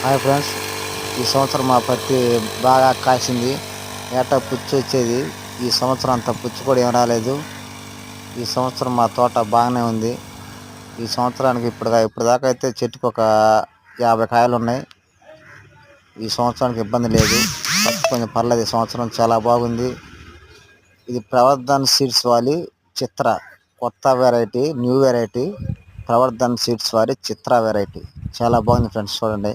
Hi friends ఈ సంవత్సరం మా పత్తి బాగా కాసింది. ఏటా పుచ్చు వచ్చేది. ఈ సంవత్సరం అంత పుచ్చు కూడా ఏం రాలేదు. ఈ సంవత్సరం మా తోట బాగానే ఉంది. ఈ సంవత్సరానికి ఇప్పుడు ఇప్పుడు దాకా అయితే చెట్టుకు ఒక యాభై కాయలు ఉన్నాయి. ఈ సంవత్సరానికి ఇబ్బంది లేదు. కొంచెం పర్లేదు ఈ సంవత్సరం చాలా బాగుంది. ఇది ప్రవర్ధన్ సీడ్స్ వాలి చిత్ర. కొత్త variety new variety Pravardhan seeds వారి చిత్ర వెరైటీ. చాలా బాగుంది ఫ్రెండ్స్ చూడండి.